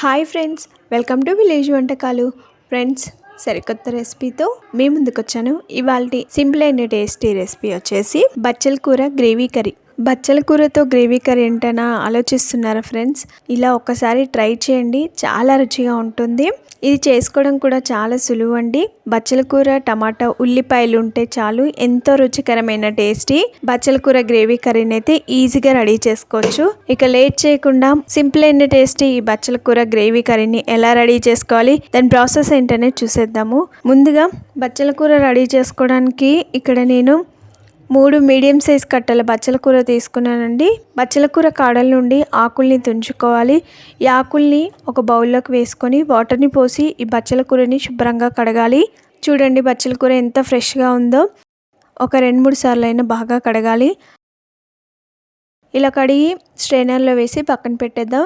Hi friends welcome to village వంటకాలు. Friends సరికొత్త రెసిపీతో మీ ముందుకు వచ్చాను ఇవాళ సింపుల్ అండ్ టేస్టీ రెసిపీ వచ్చేసి బచ్చల కూర గ్రేవీ కర్రీ. బచ్చల కూరతో గ్రేవీ కర్రీ ఏంటనా ఆలోచిస్తున్నారా ఫ్రెండ్స్? ఇలా ఒక్కసారి ట్రై చేయండి. చాలా రుచిగా ఉంటుంది. ఇది చేసుకోవడం కూడా చాలా సులువు అండి. బచ్చల కూర టమాటా ఉల్లిపాయలు ఉంటే చాలు ఎంతో రుచికరమైన టేస్టీ. బచ్చల కూర గ్రేవీ కర్రీని అయితే ఈజీగా రెడీ చేసుకోవచ్చు. ఇక లేట్ చేయకుండా సింపుల్ అయిన టేస్టీ ఈ బచ్చల కూర గ్రేవీ కర్రీని ఎలా రెడీ చేసుకోవాలి? దాని ప్రాసెస్ ఏంటనే చూసేద్దాము. ముందుగా బచ్చల కూర రెడీ చేసుకోవడానికి ఇక్కడ నేను మూడు మీడియం సైజ్ కట్టల బచ్చల కూర తీసుకున్నానండి. బచ్చల కూర కాడల నుండి ఆకుల్ని తుంచుకోవాలి. ఈ ఆకుల్ని ఒక బౌల్లోకి వేసుకొని వాటర్ని పోసి ఈ బచ్చల కూరని శుభ్రంగా కడగాలి. చూడండి బచ్చల కూర ఎంత ఫ్రెష్గా ఉందో. ఒక రెండు మూడు సార్లు అయినా బాగా కడగాలి. ఇలా కడిగి స్ట్రైనర్లో వేసి పక్కన పెట్టేద్దాం.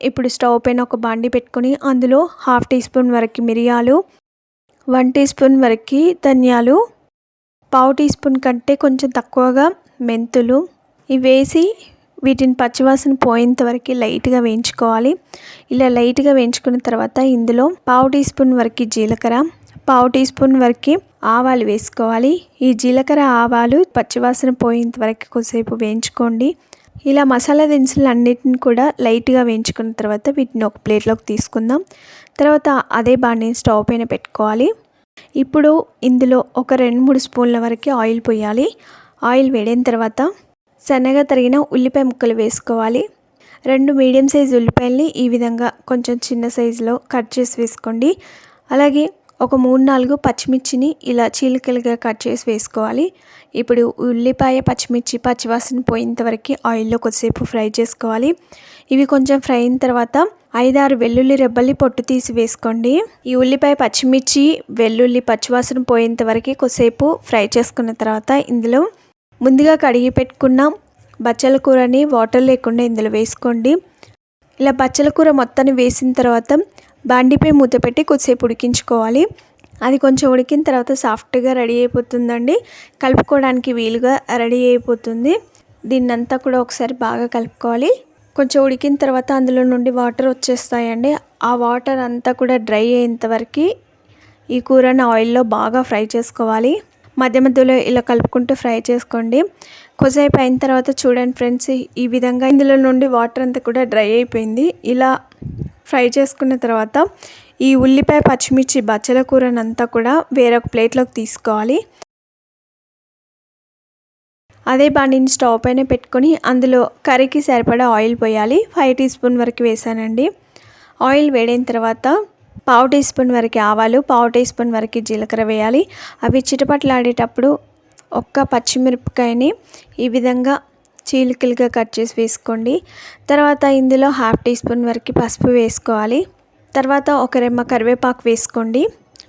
ఇప్పుడు స్టవ్ పైన ఒక బాండి పెట్టుకొని అందులో హాఫ్ టీ స్పూన్ వరకు మిరియాలు వన్ టీ స్పూన్ వరకు ధనియాలు పావు టీ స్పూన్ కంటే కొంచెం తక్కువగా మెంతులు. ఇవి వేసి వీటిని పచ్చివాసన పోయేంత వరకు లైట్గా వేయించుకోవాలి. ఇలా లైట్గా వేయించుకున్న తర్వాత ఇందులో పావు టీ స్పూన్ వరకు జీలకర్ర పావు టీ స్పూన్ వరకు ఆవాలు వేసుకోవాలి. ఈ జీలకర్ర ఆవాలు పచ్చివాసన పోయేంత వరకు కొద్దిసేపు వేయించుకోండి. ఇలా మసాలా దినుసులు అన్నిటిని కూడా లైట్గా వేయించుకున్న తర్వాత వీటిని ఒక ప్లేట్లోకి తీసుకుందాం. తర్వాత అదే బాగా స్టవ్ పైన పెట్టుకోవాలి. ఇప్పుడు ఇందులో ఒక రెండు మూడు స్పూన్ల వరకు ఆయిల్ పోయాలి. ఆయిల్ వేడిన తర్వాత సన్నగా తరిగిన ఉల్లిపాయ ముక్కలు వేసుకోవాలి. రెండు మీడియం సైజు ఉల్లిపాయల్ని ఈ విధంగా కొంచెం చిన్న సైజులో కట్ చేసి వేసుకోండి. అలాగే ఒక మూడు నాలుగు పచ్చిమిర్చిని ఇలా చీలికలుగా కట్ చేసి వేసుకోవాలి. ఇప్పుడు ఉల్లిపాయ పచ్చిమిర్చి పచ్చివాసన పోయేంత వరకు ఆయిల్లో కొద్దిసేపు ఫ్రై చేసుకోవాలి. ఇవి కొంచెం ఫ్రై అయిన తర్వాత ఐదారు వెల్లుల్లి రెబ్బల్ని పొట్టు తీసి వేసుకోండి. ఈ ఉల్లిపాయ పచ్చిమిర్చి వెల్లుల్లి పచ్చివాసన పోయేంత వరకు కొద్దిసేపు ఫ్రై చేసుకున్న తర్వాత ఇందులో ముందుగా కడిగి పెట్టుకున్న బచ్చల కూరని వాటర్ లేకుండా ఇందులో వేసుకోండి. ఇలా బచ్చల కూర మొత్తాన్ని వేసిన తర్వాత బాండిపై మూత పెట్టి కొద్దిసేపు ఉడికించుకోవాలి. అది కొంచెం ఉడికిన తర్వాత సాఫ్ట్గా రెడీ అయిపోతుందండి. కలుపుకోవడానికి వీలుగా రెడీ అయిపోతుంది. దీన్నంతా కూడా ఒకసారి బాగా కలుపుకోవాలి. కొంచెం ఉడికిన తర్వాత అందులో నుండి వాటర్ వచ్చేస్తాయండి. ఆ వాటర్ అంతా కూడా డ్రై అయ్యేంతవరకు ఈ కూరని ఆయిల్లో బాగా ఫ్రై చేసుకోవాలి. మధ్య మధ్యలో ఇలా కలుపుకుంటూ ఫ్రై చేసుకోండి. కొద్దిసేపు అయిన తర్వాత చూడండి ఫ్రెండ్స్ ఈ విధంగా ఇందులో నుండి వాటర్ అంతా కూడా డ్రై అయిపోయింది. ఇలా ఫ్రై చేసుకున్న తర్వాత ఈ ఉల్లిపాయ పచ్చిమిర్చి బచ్చల కూరనంతా కూడా వేరొక ప్లేట్లోకి తీసుకోవాలి. అదే బాండిని స్టవ్ పైన పెట్టుకొని అందులో కర్రీకి సరిపడా ఆయిల్ పోయాలి. ఫైవ్ టీ స్పూన్ వరకు వేసానండి. ఆయిల్ వేడిన తర్వాత పావు టీ స్పూన్ వరకు ఆవాలు పావు టీ స్పూన్ వరకు జీలకర్ర వేయాలి. అవి చిటపట్లాడేటప్పుడు ఒక్క పచ్చిమిరపకాయని ఈ విధంగా చీలికలుగా కట్ చేసి వేసుకోండి. తర్వాత ఇందులో హాఫ్ టీ స్పూన్ వరకు పసుపు వేసుకోవాలి. తర్వాత ఒక రెమ్మ కరివేపాకు వేసుకోండి.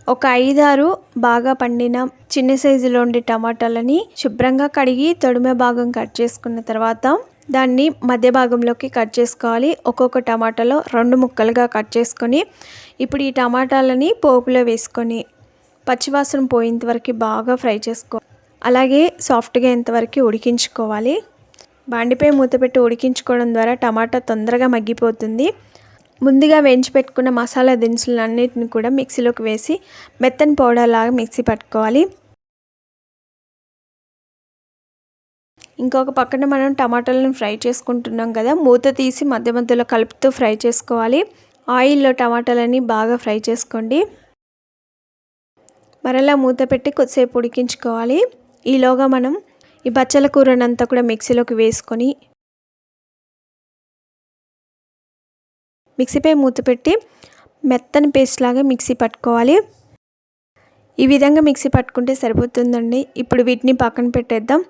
ఒక ఐదారు బాగా పండిన చిన్న సైజులో ఉండే టమాటాలని శుభ్రంగా కడిగి తొడిమే భాగం కట్ చేసుకున్న తర్వాత దాన్ని మధ్య భాగంలోకి కట్ చేసుకోవాలి. ఒక్కొక్క టమాటాలో రెండు ముక్కలుగా కట్ చేసుకొని ఇప్పుడు ఈ టమాటాలని పోపులో వేసుకొని పచ్చివాసన పోయేంత వరకు బాగా ఫ్రై చేసుకో అలాగే సాఫ్ట్గా ఇంతవరకు ఉడికించుకోవాలి. బాండిపై మూత పెట్టి ఉడికించుకోవడం ద్వారా టమాటా తొందరగా మగ్గిపోతుంది. ముందుగా వేయించి పెట్టుకున్న మసాలా దినుసులు అన్నిటిని కూడా మిక్సీలోకి వేసి మెత్తని పౌడర్ లాగా మిక్సీ పట్టుకోవాలి. ఇంకొక పక్కన మనం టమాటాలను ఫ్రై చేసుకుంటున్నాం కదా మూత తీసి మధ్య మధ్యలో కలుపుతూ ఫ్రై చేసుకోవాలి. ఆయిల్లో టమాటాలని బాగా ఫ్రై చేసుకోండి. మరలా మూత పెట్టి కొద్దిసేపు ఉడికించుకోవాలి. ఈలోగా మనం ఈ బచ్చల కూరనంతా కూడా మిక్సీలోకి వేసుకొని మిక్సీపై మూత పెట్టి మెత్తని పేస్ట్ లాగా మిక్సీ పట్టుకోవాలి. ఈ విధంగా మిక్సీ పట్టుకుంటే సరిపోతుందండి. ఇప్పుడు వీటిని పక్కన పెట్టేద్దాం.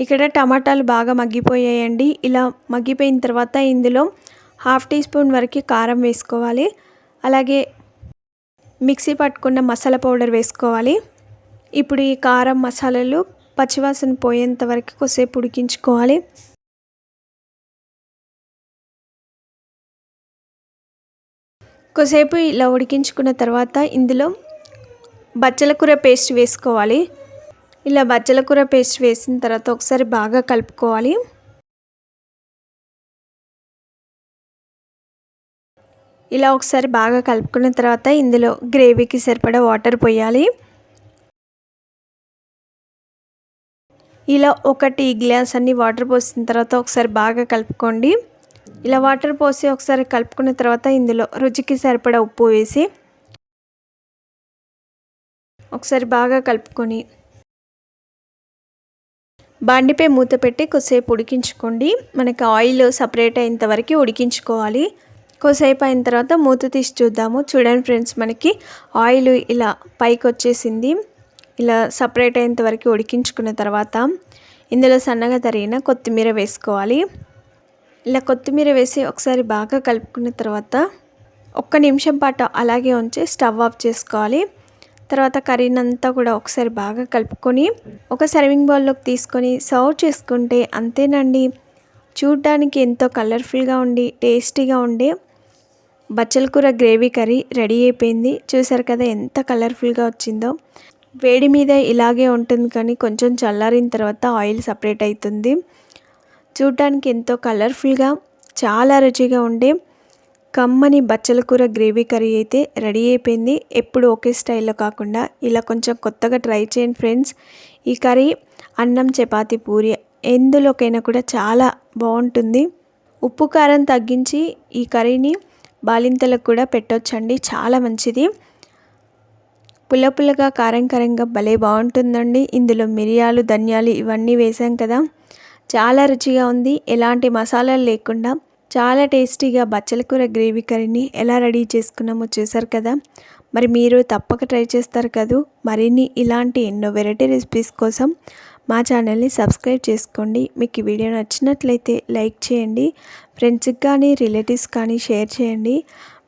ఇక్కడ టమాటాలు బాగా మగ్గిపోయాయండి. ఇలా మగ్గిపోయిన తర్వాత ఇందులో హాఫ్ టీ స్పూన్ వరకు కారం వేసుకోవాలి. అలాగే మిక్సీ పట్టుకున్న మసాలా పౌడర్ వేసుకోవాలి. ఇప్పుడు ఈ కారం మసాలాలు పచ్చివాసన పోయేంత వరకు కొద్దిసేపు ఉడికించుకోవాలి. కొద్దిసేపు ఇలా ఉడికించుకున్న తర్వాత ఇందులో బచ్చల కూర పేస్ట్ వేసుకోవాలి. ఇలా బచ్చల కూర పేస్ట్ వేసిన తర్వాత ఒకసారి బాగా కలుపుకోవాలి. ఇలా ఒకసారి బాగా కలుపుకున్న తర్వాత ఇందులో గ్రేవీకి సరిపడా వాటర్ పోయాలి. ఇలా ఒక టీ గ్లాస్ అన్ని వాటర్ పోసిన తర్వాత ఒకసారి బాగా కలుపుకోండి. ఇలా వాటర్ పోసి ఒకసారి కలుపుకున్న తర్వాత ఇందులో రుచికి సరిపడా ఉప్పు వేసి ఒకసారి బాగా కలుపుకొని బండిపై మూత పెట్టి కొద్దిసేపు ఉడికించుకోండి. మనకి ఆయిల్ సపరేట్ అయ్యేంత వరకు ఉడికించుకోవాలి. కొద్దిసేపు అయిన తర్వాత మూత తీసి చూద్దాము. చూడండి ఫ్రెండ్స్ మనకి ఆయిల్ ఇలా పైకి వచ్చేసింది. ఇలా సపరేట్ అయ్యేంత వరకు ఉడికించుకున్న తర్వాత ఇందులో సన్నగా తరిగిన కొత్తిమీర వేసుకోవాలి. ఇలా కొత్తిమీర వేసి ఒకసారి బాగా కలుపుకున్న తర్వాత ఒక్క నిమిషం పాటు అలాగే ఉంచి స్టవ్ ఆఫ్ చేసుకోవాలి. తర్వాత కర్రీనంతా కూడా ఒకసారి బాగా కలుపుకొని ఒక సర్వింగ్ బౌల్లోకి తీసుకొని సర్వ్ చేసుకుంటే అంతేనండి. చూడ్డానికి ఎంతో కలర్ఫుల్గా ఉండి టేస్టీగా ఉండే బచ్చల కూర గ్రేవీ కర్రీ రెడీ అయిపోయింది. చూసారు కదా ఎంత కలర్ఫుల్గా వచ్చిందో. వేడి మీద ఇలాగే ఉంటుంది కానీ కొంచెం చల్లారిన తర్వాత ఆయిల్ సపరేట్ అవుతుంది. చూడటానికి ఎంతో కలర్ఫుల్గా చాలా రుచిగా ఉండే కమ్మని బచ్చల కూర గ్రేవీ కర్రీ అయితే రెడీ అయిపోయింది. ఎప్పుడు ఒకే స్టైల్లో కాకుండా ఇలా కొంచెం కొత్తగా ట్రై చేయండి ఫ్రెండ్స్. ఈ కర్రీ అన్నం చపాతి పూరి ఎందులోకైనా కూడా చాలా బాగుంటుంది. ఉప్పు కారం తగ్గించి ఈ కర్రీని బాలింతలకు కూడా పెట్టొచ్చండి. చాలా మంచిది. పుల్ల పుల్లగా కారం కారంగా భలే బాగుంటుందండి. ఇందులో మిరియాలు ధనియాలు ఇవన్నీ వేసాం కదా. చాలా రుచిగా ఉంది. ఎలాంటి మసాలాలు లేకుండా చాలా టేస్టీగా బచ్చల కూర గ్రేవీ కర్రీని ఎలా రెడీ చేసుకున్నామో చూసారు కదా. మరి మీరు తప్పక ట్రై చేస్తారు కదూ. మరిన్ని ఇలాంటి ఎన్నో వెరైటీ రెసిపీస్ కోసం మా ఛానల్ని సబ్స్క్రైబ్ చేసుకోండి. మీకు ఈ వీడియో నచ్చినట్లయితే లైక్ చేయండి. ఫ్రెండ్స్కి కానీ రిలేటివ్స్ కానీ షేర్ చేయండి.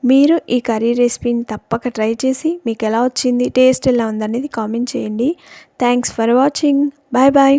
మీరు ఈ కర్రీ రెసిపీని తప్పక ట్రై చేసి మీకు ఎలా వచ్చింది టేస్ట్ ఎలా ఉందనేది కామెంట్ చేయండి. Thanks for watching. Bye bye.